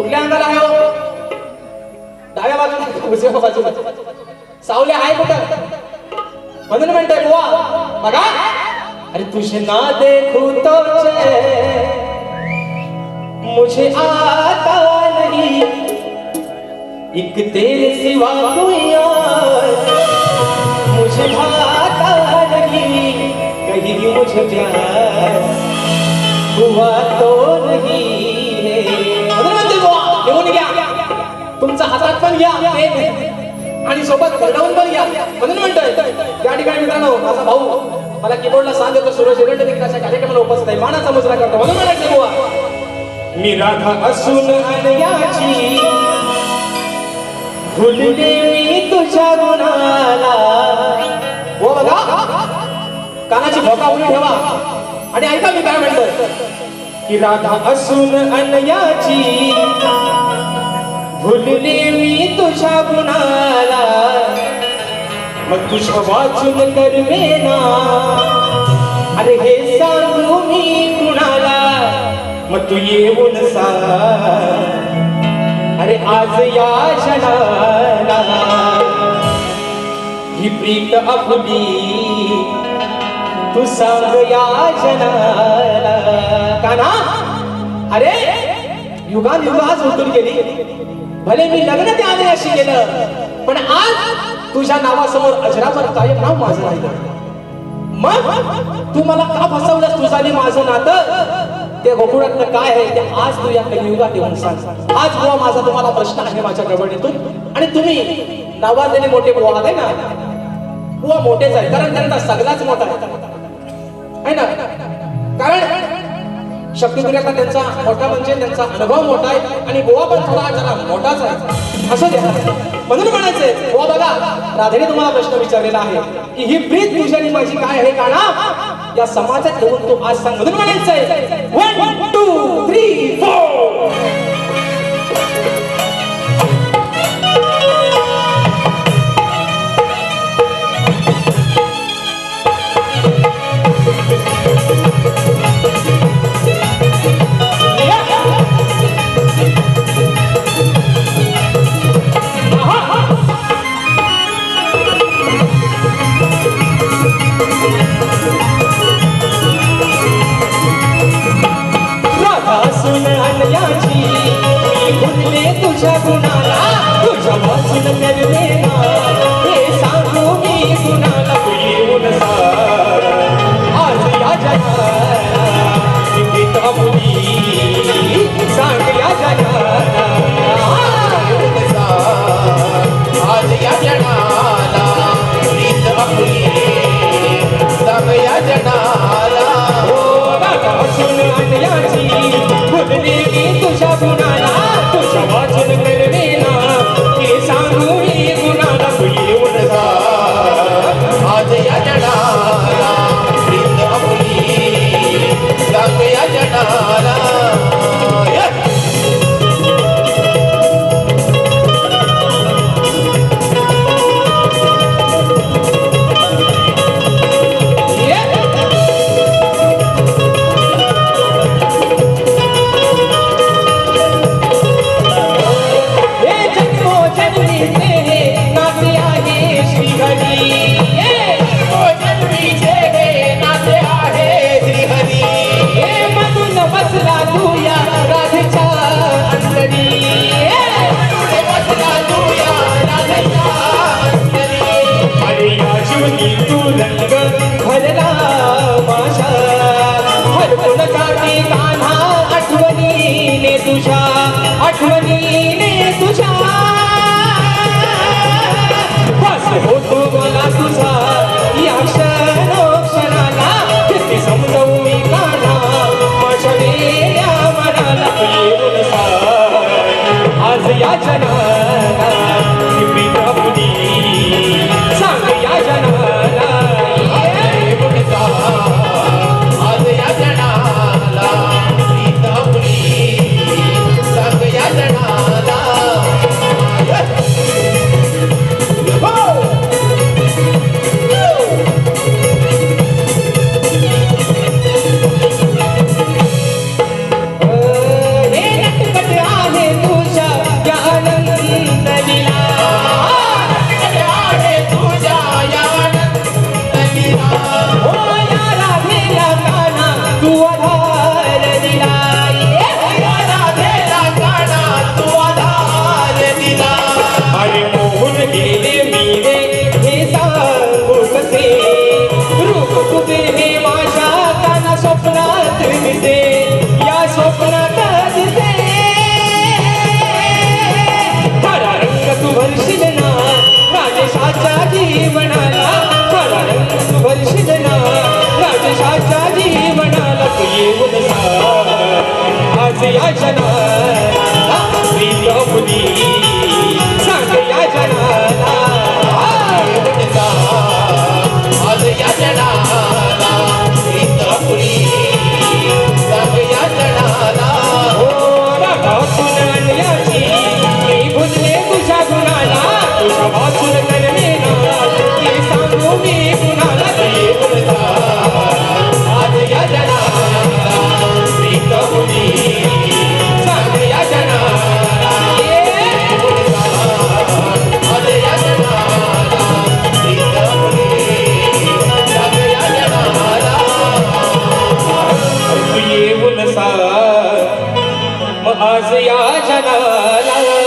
कुठल्या अंगाला आहे हो? डाव्या बाजूला. उजव्या बाजूला. सावले आहे कुठं? म्हणून म्हणतोय बुवा बघा. अरे तुझे ना देखू तो मुझे आता नहीं एक तेरे सिवा कोई और मुझे भाता नहीं कहीं मुझे प्यार हुआ तो नहीं। घ्या आणि सोबत करडावून पण घ्या म्हणून म्हणतोय या ठिकाणी मित्रांनो माझा भाऊ मला कीबोर्डला सांग देतो सुरेश एरंडे देखील अशा कार्यक्रमाला उपस्थित आहे. मानाचा मुजरा करतो. म्हणून म्हणायचं बुवा. मी राधा असून अनयाची भुलले मी तुझ्या गुणाला. हो बघा कानाची भोका उडी ठेवा. आणि ऐका मी काय म्हणतोय. की राधा असून अनयाची भुलले मी तुझ्या गुणाला. मग तुझ्या वाचून करवे ना अरे हे सांगू मी कुणाला? मग तू येऊन सांग. अरे आज या क्षणाला ही प्रीत आपली तू सांग या जनाला. का ना अरे युगान युग आज उठून गेली. भले मी लग्न त्या अशी केलं पण आज तुझ्या नावासमोर अजरामर कायम नाव माझं राहिलं. मग तू मला का फसवलं तुझा माझं नातं? ते गोकुळातलं काय आहे ते आज तू या कलियुगात येऊन सांग. आज बुवा माझा तुम्हाला प्रश्न आहे माझ्या गडबडीतून आणि तुम्ही नावाजलेले मोठे बुवा आहे ना? बुवा मोठेच आहे कारण त्यांना सगळाच मोठा आहे ना? कारण शक्तिपुऱ्याचा त्यांचा मोठा म्हणजे त्यांचा अनुभव मोठा आहे आणि गोवा पण थोडा जरा मोठाच आहे. असं द्या. म्हणून म्हणायचंय गोवा बघा राधेने तुम्हाला प्रश्न विचारलेला आहे की ही प्रीत तुझी माझी काय आहे का ना? या समाजात येऊन तू आज सांग. म्हणून म्हणायचंय वन टू थ्री फोर तुझ्या गुणाला. तुझ्या वाचून याचना स्वप्नात दिसे या स्वप्नात दिसे. खरा रंग तू भरशील ना राजेशाच्या जीवनाला. खरा रंग तू भरशील ना राजेशाच्या जीवनाला तू येऊन आज या क्षणात प्रीत मुली या जनाला